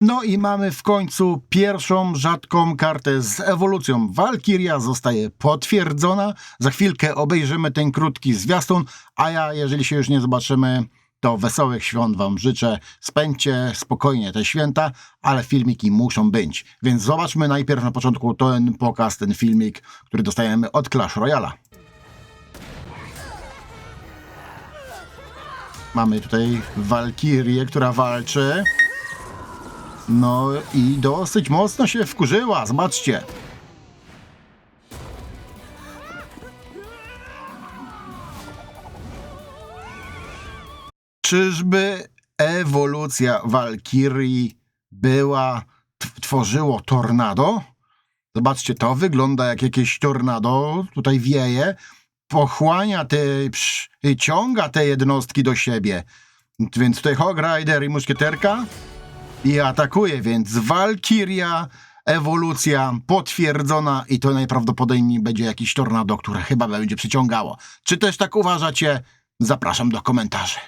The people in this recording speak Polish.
No i mamy w końcu pierwszą rzadką kartę z ewolucją. Walkiria zostaje potwierdzona. Za chwilkę obejrzymy ten krótki zwiastun, a ja, jeżeli się już nie zobaczymy, to wesołych świąt wam życzę. Spędźcie spokojnie te święta, ale filmiki muszą być. Więc zobaczmy najpierw na początku ten pokaz, ten filmik, który dostajemy od Clash Royala. Mamy tutaj Walkirię, która walczy. No i dosyć mocno się wkurzyła, zobaczcie. Czyżby ewolucja Walkirii była, tworzyło tornado? Zobaczcie, to wygląda jak jakieś tornado, tutaj wieje, pochłania te, psz, ciąga te jednostki do siebie. Więc tutaj Hog Rider i muszkieterka i atakuje, więc Walkiria, ewolucja potwierdzona i to najprawdopodobniej będzie jakiś tornado, które chyba będzie przyciągało. Czy też tak uważacie? Zapraszam do komentarzy.